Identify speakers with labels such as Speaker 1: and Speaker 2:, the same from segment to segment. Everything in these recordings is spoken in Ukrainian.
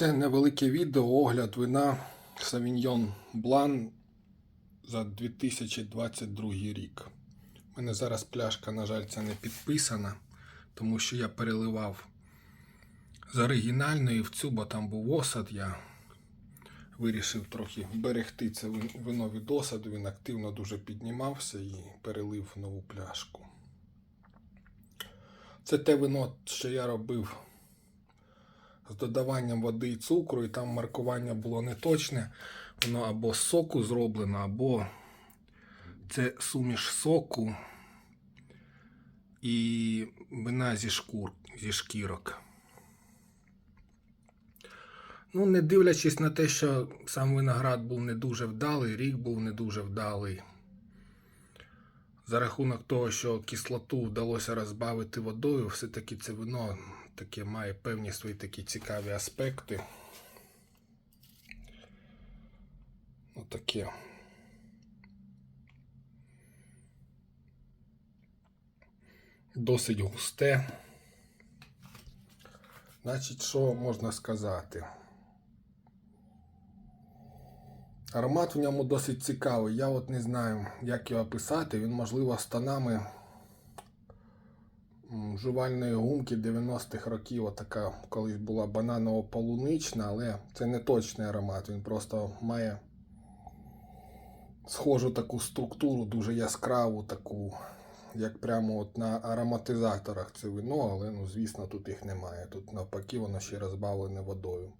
Speaker 1: Це невелике відео огляд вина Sauvignon Blanc за 2022 рік. У мене зараз пляшка, на жаль, це не підписана, тому що я переливав з оригінальної в цю, бо там був осад. Я вирішив трохи берегти це вино від осаду. Він активно дуже піднімався і перелив нову пляшку. Це те вино, що я робив з додаванням води і цукру, і там маркування було неточне. Воно або з соку зроблено, або це суміш соку і вина зі шкур, зі шкірок. Ну, не дивлячись на те, що сам виноград був не дуже вдалий, рік був не дуже вдалий. За рахунок того, що кислоту вдалося розбавити водою, все-таки це вино таке має певні свої такі цікаві аспекти. Ну, таке. Досить густе. Значить, що можна сказати? Аромат в ньому досить цікавий. Я от не знаю, як його описати. Він, можливо, з тонами жувальної гумки 90-х років. Отака колись була бананово-полунична, але це не точний аромат. Він просто має схожу таку структуру, дуже яскраву, таку, як прямо от на ароматизаторах це вино, але ну, звісно, тут їх немає. Тут навпаки, воно ще розбавлене водою.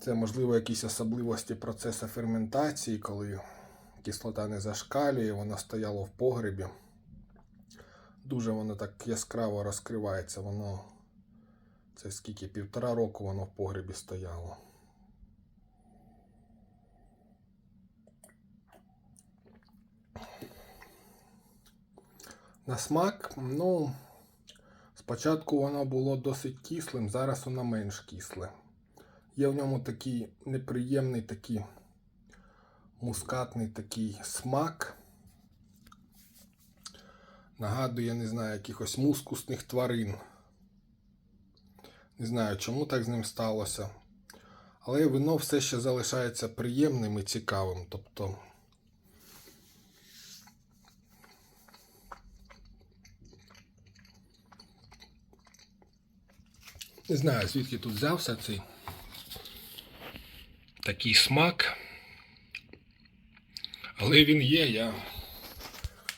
Speaker 1: Це, можливо, якісь особливості процесу ферментації, коли кислота не зашкалює, вона стояла в погребі. Дуже воно так яскраво розкривається. Воно це скільки півтора року воно в погребі стояло. На смак, ну, спочатку воно було досить кислим, зараз воно менш кисле. Є в ньому такий неприємний такий мускатний такий смак. Нагадує, не знаю, якихось мускусних тварин. Не знаю, чому так з ним сталося. Але вино все ще залишається приємним і цікавим. Тобто. Не знаю, звідки тут взявся цей такий смак. Але він є, я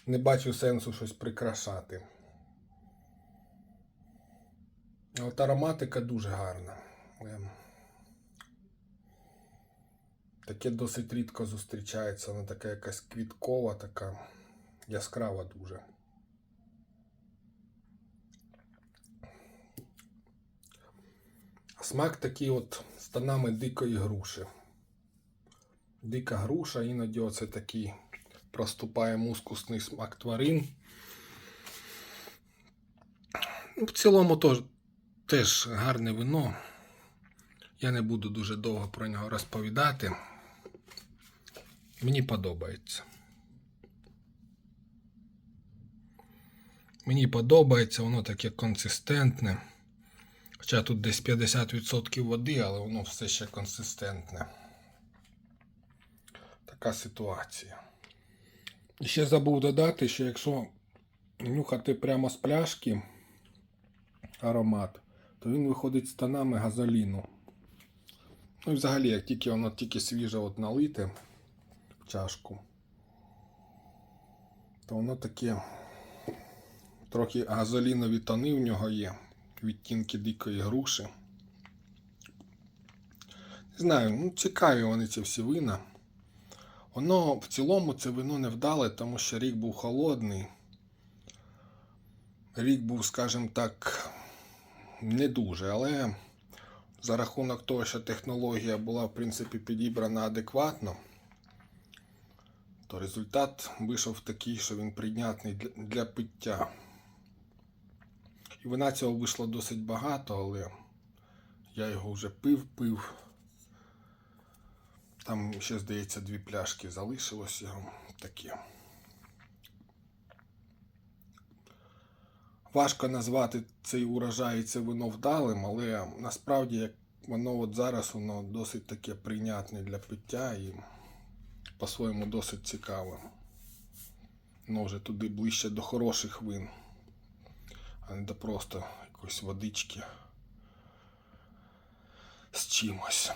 Speaker 1: не бачу сенсу щось прикрашати. От ароматика дуже гарна. Ем, Таке досить рідко зустрічається, вона така якась квіткова, така яскрава дуже. Смак такий от з тонами дикої груші. Дика груша, іноді оце такий проступає мускусний смак тварин. Ну, В цілому тож, теж гарне вино. Я не буду дуже довго про нього розповідати. Мені подобається. Мені подобається, воно таке консистентне. Хоча тут десь 50% води, але воно все ще консистентне. Така ситуація. Ще забув додати, що якщо нюхати прямо з пляшки аромат, то він виходить з тонами газоліну. Ну і взагалі, як тільки воно тільки свіже от налите в чашку, то воно таке трохи газолінові тони в нього є відтінки дикої груші. Не знаю, ну цікаві вони ці всі вина. Воно в цілому це вино не вдале, тому що рік був холодний. Рік був, скажімо так, не дуже, але за рахунок того, що технологія була, в принципі, підібрана адекватно, то результат вийшов такий, що він прийнятний для, пиття. І вина цього вийшло досить багато, але я його вже пив, пив. Там ще, здається, дві пляшки залишилось його таке. Важко назвати цей урожай і це вино вдалим, але насправді, воно от зараз воно досить таке прийнятне для пиття і по-своєму досить цікаве. Воно вже туди ближче до хороших вин, а не до просто якоїсь водички з чимось.